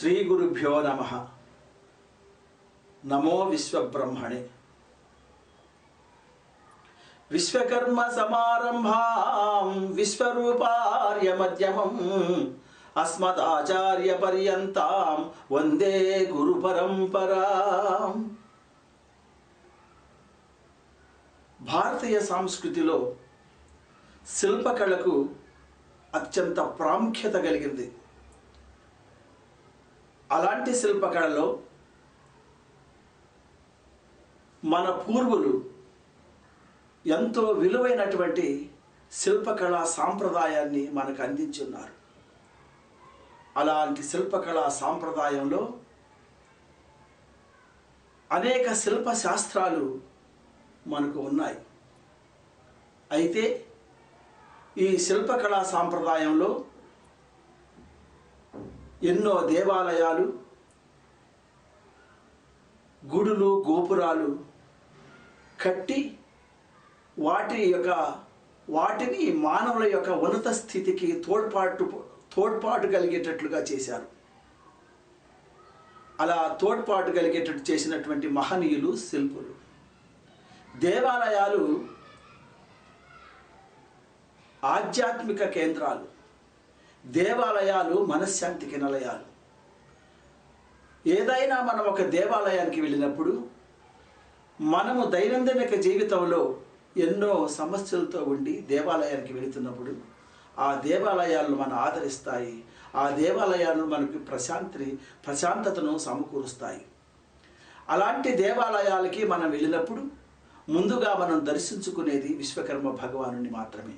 శ్రీ గురుభ్యో నమ. నమో విశ్వబ్రహ్మణే. విశ్వకర్మ సమారంభాం విశ్వరూపార్య మధ్యమం అస్మదాచార్య పర్యంతం వందే గురు పరంపరా భారతీయ సంస్కృతిలో శిల్పకళకు అత్యంత ప్రాముఖ్యత కలిగింది. అలాంటి శిల్పకళలో మన పూర్వులు ఎంతో విలువైనటువంటి శిల్పకళా సాంప్రదాయాన్ని మనకు అందించున్నారు. అలాంటి శిల్పకళా సాంప్రదాయంలో అనేక శిల్ప శాస్త్రాలు మనకు ఉన్నాయి. అయితే ఈ శిల్పకళా సాంప్రదాయంలో ఎన్నో దేవాలయాలు గుడులు గోపురాలు కట్టి వాటి యొక్క వాటిని మానవుల యొక్క ఉన్నత స్థితికి తోడ్పాటు తోడ్పాటు కలిగేటట్లుగా చేశారు. అలా తోడ్పాటు కలిగేటట్టు చేసినటువంటి మహనీయులు శిల్పులు. దేవాలయాలు ఆధ్యాత్మిక కేంద్రాలు. దేవాలయాలు మనశ్శాంతికి నిలయాలు. ఏదైనా మనం ఒక దేవాలయానికి వెళ్ళినప్పుడు మనము దైనందినిక జీవితంలో ఎన్నో సమస్యలతో ఉండి దేవాలయానికి వెళుతున్నప్పుడు ఆ దేవాలయాలను మనం ఆదరిస్తాయి. ఆ దేవాలయాలు మనకు ప్రశాంతిని ప్రశాంతతను సమకూరుస్తాయి. అలాంటి దేవాలయాలకి మనం వెళ్ళినప్పుడు ముందుగా మనం దర్శించుకునేది విశ్వకర్మ భగవానుని మాత్రమే.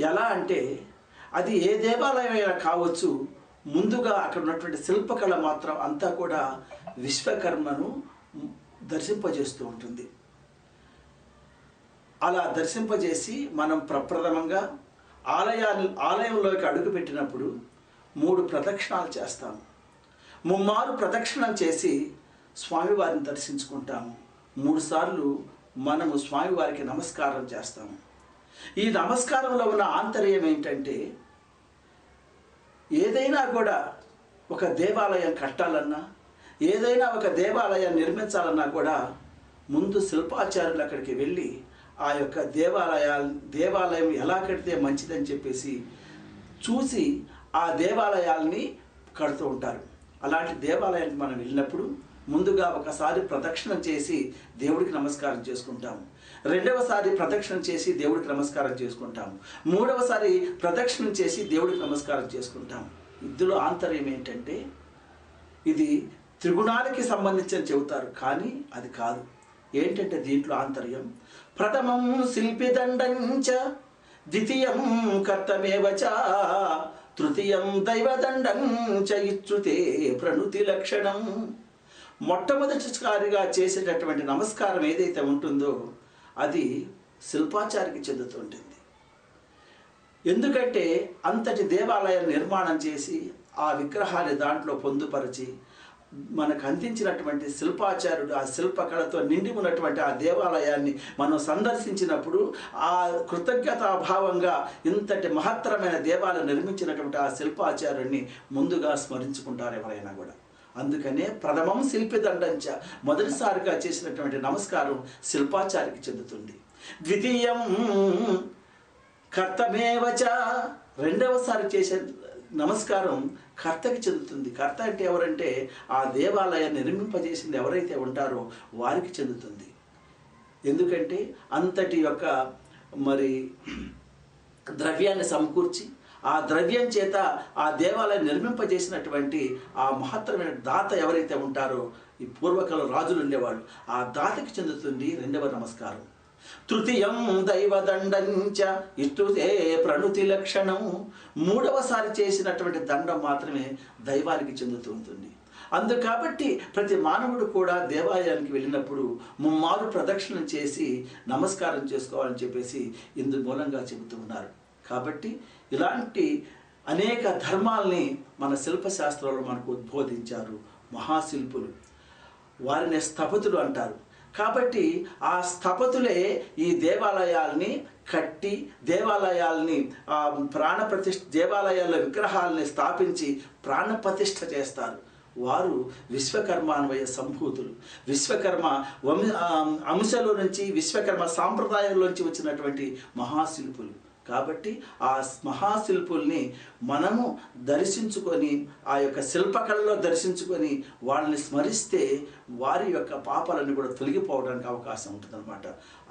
ఎలా అంటే అది ఏ దేవాలయం అయినా కావచ్చు ముందుగా అక్కడ ఉన్నటువంటి శిల్పకళ మాత్రం అంతా కూడా విశ్వకర్మను దర్శింపజేస్తూ ఉంటుంది. అలా దర్శింపజేసి మనం ప్రప్రథమంగా ఆలయాన్ని ఆలయంలోకి అడుగుపెట్టినప్పుడు మూడు ప్రదక్షిణాలు చేస్తాము. ముమ్మారు ప్రదక్షిణం చేసి స్వామివారిని దర్శించుకుంటాము. మూడుసార్లు మనము స్వామివారికి నమస్కారం చేస్తాము. ఈ నమస్కారంలో ఉన్న ఆంతర్యం ఏంటంటే ఏదైనా కూడా ఒక దేవాలయం కట్టాలన్నా ఏదైనా ఒక దేవాలయం నిర్మించాలన్నా కూడా ముందు శిల్పాచార్యులు అక్కడికి వెళ్ళి ఆ యొక్క దేవాలయాల దేవాలయం ఎలా కడితే మంచిదని చెప్పేసి చూసి ఆ దేవాలయాల్ని కడుతూ ఉంటారు. అలాంటి దేవాలయానికి మనం వెళ్ళినప్పుడు ముందుగా ఒకసారి ప్రదక్షిణం చేసి దేవుడికి నమస్కారం చేసుకుంటాము. రెండవసారి ప్రదక్షిణం చేసి దేవుడికి నమస్కారం చేసుకుంటాము. మూడవసారి ప్రదక్షిణం చేసి దేవుడికి నమస్కారం చేసుకుంటాము. ఇందులో ఆంతర్యం ఏంటంటే ఇది త్రిగుణాలకి సంబంధించి చెబుతారు కానీ అది కాదు. ఏంటంటే దీంట్లో ఆంతర్యం? ప్రథమం శిల్పిదండంచ ద్వితీయం కర్తమేవచ తృతీయం దైవదండం చ ఇచ్చుతే ప్రణుతి లక్షణం. మొట్టమొదటిసారిగా చేసేటటువంటి నమస్కారం ఏదైతే ఉంటుందో అది శిల్పాచారికి చెందుతుంటుంది ఎందుకంటే అంతటి దేవాలయం నిర్మాణం చేసి ఆ విగ్రహాన్ని దాంట్లో పొందుపరిచి మనకు అందించినటువంటి శిల్పాచారుడు ఆ శిల్పకళతో నిండి ఉన్నటువంటి ఆ దేవాలయాన్ని మనం సందర్శించినప్పుడు ఆ కృతజ్ఞతాభావంగా ఇంతటి మహత్తరమైన దేవాలయం నిర్మించినటువంటి ఆ శిల్పాచార్యుడిని ముందుగా స్మరించుకుంటారు ఎవరైనా కూడా. అందుకనే ప్రథమం శిల్పి దండంచ. మొదటిసారిగా చేసినటువంటి నమస్కారం శిల్పాచారికి చెందుతుంది. ద్వితీయం కర్తమేవచ రెండవసారి చేసే నమస్కారం కర్తకి చెందుతుంది. కర్త అంటే ఎవరంటే ఆ దేవాలయాన్ని నిర్మింపజేసింది ఎవరైతే ఉంటారో వారికి చెందుతుంది. ఎందుకంటే అంతటి యొక్క మరి ద్రవ్యాన్ని సమకూర్చి ఆ ద్రవ్యం చేత ఆ దేవాలయం నిర్మింపజేసినటువంటి ఆ మహత్తరమైన దాత ఎవరైతే ఉంటారో ఈ పూర్వకాల రాజులు ఉండేవాళ్ళు ఆ దాతకి చెందుతుంది రెండవ నమస్కారం. తృతీయం దైవదండంచ ఇష్టుతే ప్రణుతి లక్షణం. మూడవసారి చేసినటువంటి దండం మాత్రమే దైవానికి చెందుతూ ఉంటుంది. అందు కాబట్టి ప్రతి మానవుడు కూడా దేవాలయానికి వెళ్ళినప్పుడు ముమ్మారు ప్రదక్షిణం చేసి నమస్కారం చేసుకోవాలని చెప్పేసి ఇందు మూలంగా చెబుతూ ఉన్నారు. కాబట్టి ఇలాంటి అనేక ధర్మాల్ని మన శిల్పశాస్త్రంలో మనకు ఉద్బోధించారు మహాశిల్పులు. వారిని స్థపతులు అంటారు. కాబట్టి ఆ స్థపతులే ఈ దేవాలయాల్ని కట్టి దేవాలయాల్ని ప్రాణప్రతిష్ఠ ప్రాణ ప్రతిష్ఠ దేవాలయాల్లో విగ్రహాలని స్థాపించి ప్రాణ ప్రతిష్ఠ చేస్తారు. వారు విశ్వకర్మ అన్వయ సంభూతులు. విశ్వకర్మ వంశ అంశలో నుంచి విశ్వకర్మ సాంప్రదాయంలోంచి వచ్చినటువంటి మహాశిల్పులు. కాబట్టి ఆ మహాశిల్పుల్ని మనము దర్శించుకొని ఆ యొక్క శిల్పకళలో దర్శించుకొని వాళ్ళని స్మరిస్తే వారి యొక్క పాపాలన్నీ కూడా తొలగిపోవడానికి అవకాశం ఉంటుందన్నమాట.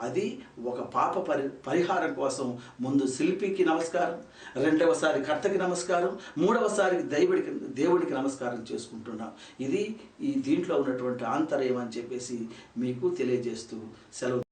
అది ఒక పాప పరి పరిహారం కోసం ముందు శిల్పికి నమస్కారం రెండవసారి కర్తకి నమస్కారం మూడవసారి దైవుడికి దేవుడికి నమస్కారం చేసుకుంటున్నాం. ఇది ఈ దీంట్లో ఉన్నటువంటి ఆంతర్యం అని చెప్పేసి మీకు తెలియజేస్తూ సెలవు